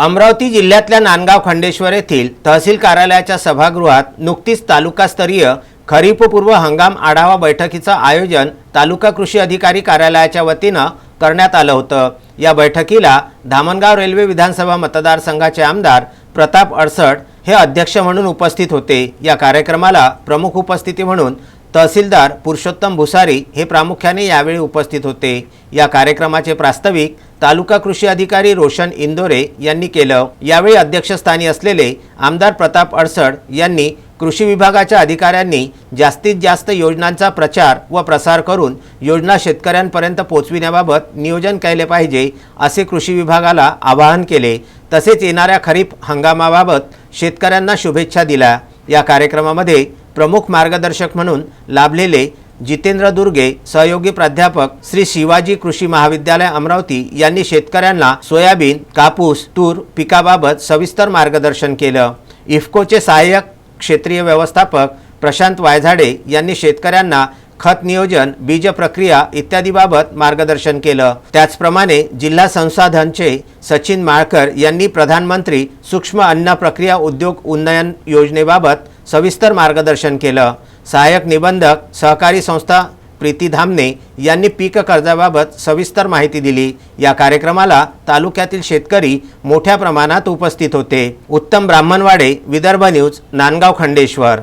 अमरावती जिल्ह्यातल्या नांदगाव खंडेश्वर येथील तहसील कार्यालयाच्या सभागृहात नुकतीच तालुकास्तरीय खरीपपूर्व हंगाम आढावा बैठकीचं आयोजन तालुका कृषी अधिकारी कार्यालयाच्या वतीनं करण्यात आलं होतं. या बैठकीला धामणगाव रेल्वे विधानसभा मतदारसंघाचे आमदार प्रताप अडसड हे अध्यक्ष म्हणून उपस्थित होते. या कार्यक्रमाला प्रमुख उपस्थिती म्हणून तहसीलदार पुरुषोत्तम भुसारी हे प्रामुख्याने यावेळी उपस्थित होते. या कार्यक्रमाचे प्रास्ताविक तालुका कृषी अधिकारी रोशन इंदोरे यांनी केलं. यावेळी अध्यक्षस्थानी असलेले आमदार प्रताप अडसड यांनी कृषी विभागाच्या अधिकाऱ्यांनी जास्तीत जास्त योजनांचा प्रचार व प्रसार करून योजना शेतकऱ्यांपर्यंत पोचविण्याबाबत नियोजन केले पाहिजे असे कृषी विभागाला आवाहन केले. तसेच येणाऱ्या खरीप हंगामाबाबत शेतकऱ्यांना शुभेच्छा दिल्या. या कार्यक्रमामध्ये प्रमुख मार्गदर्शक म्हणून लाभलेले जितेंद्र दुर्गे सहयोगी प्राध्यापक श्री शिवाजी कृषी महाविद्यालय अमरावती यांनी शेतकऱ्यांना सोयाबीन कापूस तूर पिकाबाबत सविस्तर मार्गदर्शन केलं. इफ्कोचे सहाय्यक क्षेत्रीय व्यवस्थापक प्रशांत वायझाडे यांनी शेतकऱ्यांना खत नियोजन बीज प्रक्रिया इत्यादीबाबत मार्गदर्शन केलं. त्याचप्रमाणे जिल्हा संसाधनचे सचिन माळकर यांनी प्रधानमंत्री सूक्ष्म अन्न प्रक्रिया उद्योग उन्नयन योजनेबाबत सविस्तर मार्गदर्शन केलं. सहाय्यक निबंधक सहकारी संस्था प्रीती धामणे यांनी पीक कर्जाबाबत सविस्तर माहिती दिली. या कार्यक्रमाला तालुक्यातील शेतकरी मोठ्या प्रमाणात उपस्थित होते. उत्तम ब्राह्मणवाडे विदर्भ न्यूज नांदगाव खंडेश्वर.